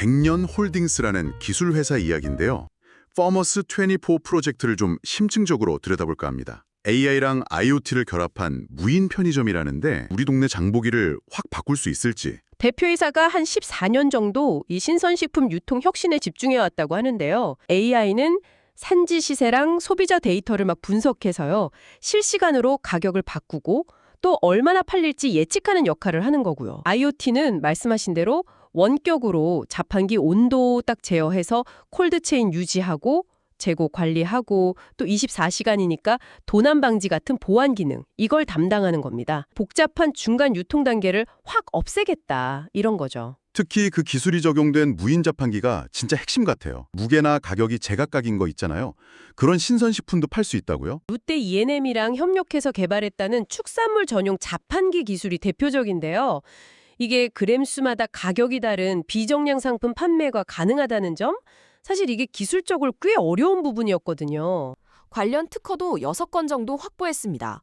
백년 홀딩스라는 기술 회사 이야기인데요. 퍼머스 24 프로젝트를 좀 심층적으로 들여다볼까 합니다. AI랑 IoT를 결합한 무인 편의점이라는데 우리 동네 장보기를 확 바꿀 수 있을지 대표이사가 한 14년 정도 이 신선식품 유통 혁신에 집중해 왔다고 하는데요. AI는 산지 시세랑 소비자 데이터를 막 분석해서요. 실시간으로 가격을 바꾸고 또 얼마나 팔릴지 예측하는 역할을 하는 거고요. IoT는 말씀하신 대로 원격으로 자판기 온도 딱 제어해서 콜드체인 유지하고 재고 관리하고 또 24시간이니까 도난 방지 같은 보안 기능 이걸 담당하는 겁니다. 복잡한 중간 유통 단계를 확 없애겠다 이런 거죠. 특히 그 기술이 적용된 무인 자판기가 진짜 핵심 같아요. 무게나 가격이 제각각인 거 있잖아요. 그런 신선식품도 팔 수 있다고요? 롯데 E&M이랑 협력해서 개발했다는 축산물 전용 자판기 기술이 대표적인데요. 이게 그램수마다 가격이 다른 비정량 상품 판매가 가능하다는 점? 사실 이게 기술적으로 꽤 어려운 부분이었거든요. 관련 특허도 6건 정도 확보했습니다.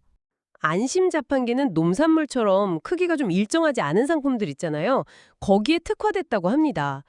안심 자판기는 농산물처럼 크기가 좀 일정하지 않은 상품들 있잖아요. 거기에 특화됐다고 합니다.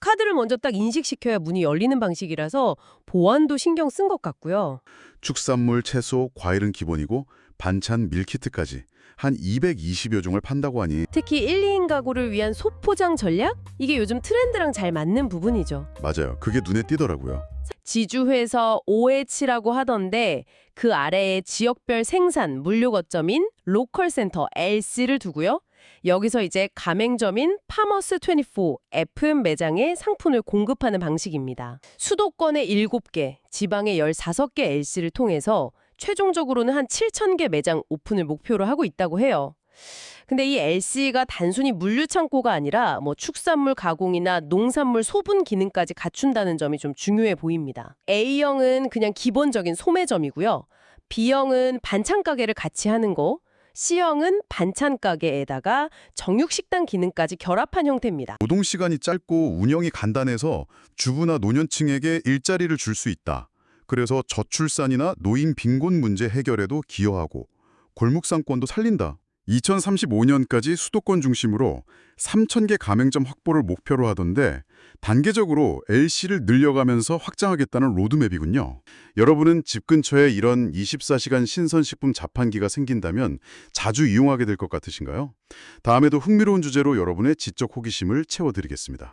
카드를 먼저 딱 인식시켜야 문이 열리는 방식이라서 보안도 신경 쓴 것 같고요. 축산물, 채소, 과일은 기본이고 반찬, 밀키트까지 한 220여 종을 판다고 하니 특히 1, 2인 가구를 위한 소포장 전략? 이게 요즘 트렌드랑 잘 맞는 부분이죠. 맞아요. 그게 눈에 띄더라고요. 지주회서 OH라고 하던데 그 아래에 지역별 생산 물류 거점인 로컬 센터 LC를 두고요. 여기서 이제 가맹점인 파머스 24 FM 매장에 상품을 공급하는 방식입니다. 수도권에 7개, 지방에 16개 LC를 통해서 최종적으로는 한 7,000개 매장 오픈을 목표로 하고 있다고 해요. 근데 이 LC가 단순히 물류 창고가 아니라 뭐 축산물 가공이나 농산물 소분 기능까지 갖춘다는 점이 좀 중요해 보입니다. A형은 그냥 기본적인 소매점이고요. B형은 반찬 가게를 같이 하는 거, C형은 반찬 가게에다가 정육 식당 기능까지 결합한 형태입니다. 노동 시간이 짧고 운영이 간단해서 주부나 노년층에게 일자리를 줄 수 있다. 그래서 저출산이나 노인 빈곤 문제 해결에도 기여하고 골목 상권도 살린다. 2035년까지 수도권 중심으로 3,000개 가맹점 확보를 목표로 하던데 단계적으로 LC를 늘려가면서 확장하겠다는 로드맵이군요. 여러분은 집 근처에 이런 24시간 신선식품 자판기가 생긴다면 자주 이용하게 될 것 같으신가요? 다음에도 흥미로운 주제로 여러분의 지적 호기심을 채워드리겠습니다.